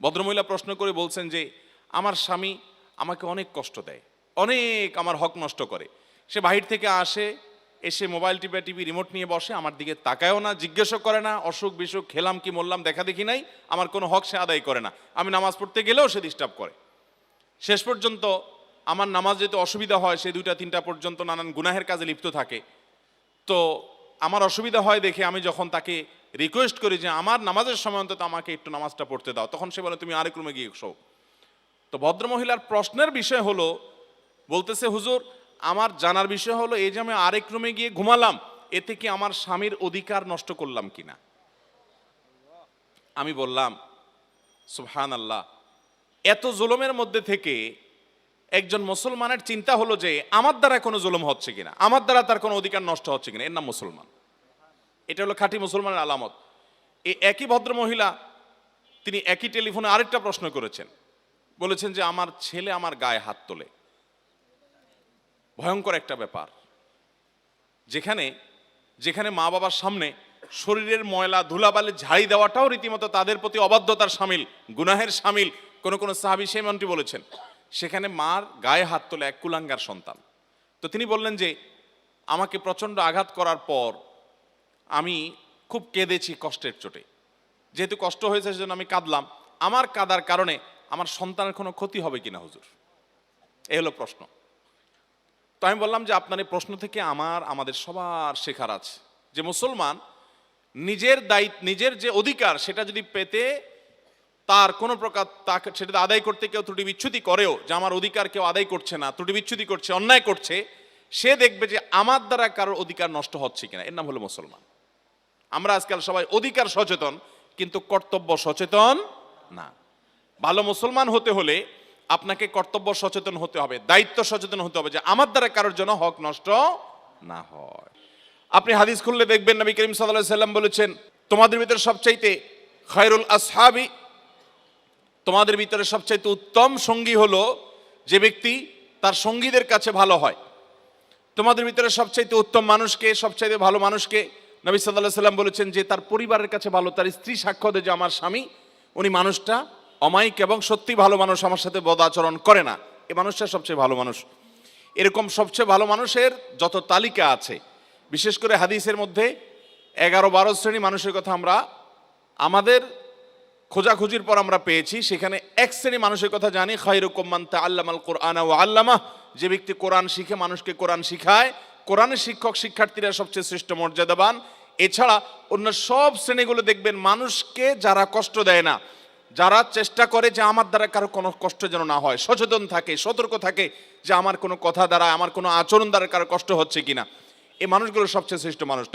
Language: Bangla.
ভদ্রমহিলা প্রশ্ন করে বলছেন যে, আমার স্বামী আমাকে অনেক কষ্ট দেয়, অনেক আমার হক নষ্ট করে। সে বাহির থেকে আসে, এসে মোবাইল টিপে টিভি রিমোট নিয়ে বসে, আমার দিকে তাকায়ও না জিজ্ঞাসা করে না, অসুখ বিসুখ, খেলাম কি মরলাম, দেখা দেখি নাই, আমার কোনো হক সে আদায় করে না। আমি নামাজ পড়তে গেলেও সে ডিস্টার্ব করে। শেষ পর্যন্ত আমার নামাজ যেতে অসুবিধা হয়, সে দুইটা তিনটা পর্যন্ত নানান গুনাহের কাজে লিপ্ত থাকে। তো আমার অসুবিধা হয় দেখে আমি যখন তাকে রিকোয়েস্ট করি যে আমার নামাজের সময় অন্তত আমাকে একটু নামাজটা পড়তে দাও। তখন সে বলে, তুমি আরেক রুমে গিয়ে শো তো ভদ্রমহিলার প্রশ্নের বিষয় হলো, বলতেছে, হুজুর, আমার জানার বিষয় হলো এই যে আমি আরেক রুমে গিয়ে ঘুমালাম, এতে কি আমার স্বামীর অধিকার নষ্ট করলাম কিনা? আমি বললাম সুবহান আল্লাহ এত জুলুমের মধ্যে থেকে একজন মুসলমানের চিন্তা হলো যে আমার দ্বারা কোনো জুলুম হচ্ছে কিনা? আমার দ্বারা তার কোনো অধিকার নষ্ট হচ্ছে কিনা? এর নাম মুসলমান। এটা হলো খাঁটি মুসলমানের আলামত। এই একই ভদ্র মহিলা তিনি একই টেলিফোনে আরেকটা প্রশ্ন করেছেন। বলেছেন যে, আমার ছেলে আমার গায়ে হাত তোলে। ভয়ঙ্কর একটা ব্যাপার। যেখানে যেখানে মা বাবার সামনে শরীরের ময়লা, ধুলাবালি, ঝাড়ি দেওয়াটাও রীতিমতো তাদের প্রতি অবাধ্যতার সামিল, গুনাহের সামিল, কোন কোনো সাহাবি সেমনটি বলেছেন। সেখানে মার গায়ে হাত তোলে এক কুলাঙ্গার সন্তান। তো তিনি বললেন যে, আমাকে প্রচণ্ড আঘাত করার পর আমি খুব কেঁদেছি কষ্টের চোটে। যেহেতু কষ্ট হয়েছে সেজন্য আমি কাঁদলাম। আমার কাদার কারণে আমার সন্তানের কোনো ক্ষতি হবে কিনা, হুজুর? এই হলো প্রশ্ন। তো আমি বললাম যে আপনার এই প্রশ্ন থেকে আমার, আমাদের সবার শেখার আছে। যে মুসলমান নিজের দায়িত্ব, নিজের যে অধিকার সেটা যদি পেতে তার কোনো প্রকার তাকে, সেটা আদায় করতে কেউ ত্রুটি বিচ্ছুতি করেও, যে আমার অধিকার কেউ আদায় করছে না, ত্রুটি বিচ্ছুতি করছে, অন্যায় করছে, সে দেখবে যে আমার দ্বারা কারোর অধিকার নষ্ট হচ্ছে কিনা। এর নাম হলো মুসলমান। আমরা আজকাল সবাই অধিকার সচেতন, কিন্তু কর্তব্য সচেতন না। ভালো মুসলমান হতে হলে আপনাকে কর্তব্য সচেতন হতে হবে, দায়িত্ব সচেতন হতে হবে যে আমার দ্বারা কারোর জন্য হক নষ্ট না হয়। আপনি হাদিস খুললে দেখবেন নবী করিম সাল্লাহ সাল্লাম বলেছেন, তোমাদের ভিতরে সবচাইতে খায়রুল আসহাবি, তোমাদের ভিতরে সবচাইতে উত্তম সঙ্গী হলো যে ব্যক্তি তার সঙ্গীদের কাছে ভালো হয়। তোমাদের ভিতরে সবচাইতে উত্তম মানুষকে, সবচাইতে ভালো মানুষকে নবী সাল্লাহ সাল্লাম বলেছেন যে তার পরিবারের কাছে ভালো, তার স্ত্রী সাক্ষ্য দেয় যে আমার স্বামী, উনি মানুষটা অমায়িক এবং সত্যি ভালো মানুষ, আমার সাথে বদ আচরণ করে না। এ মানুষটা সবচেয়ে ভালো মানুষ। এরকম সবচেয়ে ভালো মানুষের যত তালিকা আছে, বিশেষ করে হাদিসের মধ্যে এগারো বারো শ্রেণি মানুষের কথা আমরা, আমাদের খোঁজাখুঁজির পর আমরা পেয়েছি, সেখানে এক শ্রেণি মানুষের কথা জানি খাইরুকুম্মান তা আল্লামাল কোরআন ও আল্লামা যে ব্যক্তি কোরআন শিখে, মানুষকে কোরআন শিখায় কোরআনের শিক্ষক শিক্ষার্থীরা সবচেয়ে শ্রেষ্ঠ মর্যাদাবান। এছাড়া অন্য সব শ্রেণীগুলো দেখবেন মানুষকে যারা কষ্ট দেয় না, যারা চেষ্টা করে যে আমার দ্বারা কারও কোনো কষ্ট যেন না হয়, সচেতন থাকে, সতর্ক থাকে যে আমার কোনো কথা দ্বারা, আমার কোনো আচরণ দ্বারা কারও কষ্ট হচ্ছে কিনা। এই মানুষগুলো সবচেয়ে শ্রেষ্ঠ মানুষ।